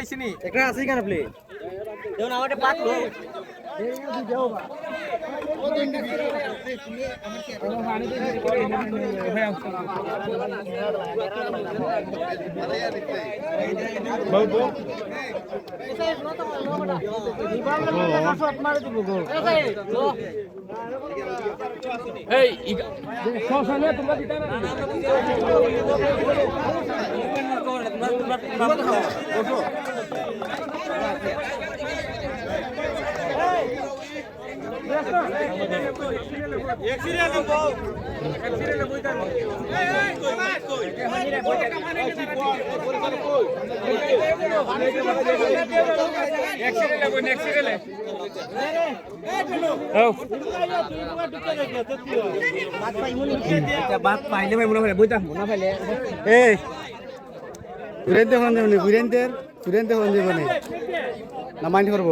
আইছিনি একটা আছে কেন প্লে দেখুন আমাকে পাত যেমন আমাদের পাতলো বাদ পাইলে ভাই মনে হয় বইতা মনে পাইলে এই ঘুরেনতে ফোন ঘুরেন ঘুরেনতে ঘুরেনতে ফোন দেবনি না মাইন্ড করব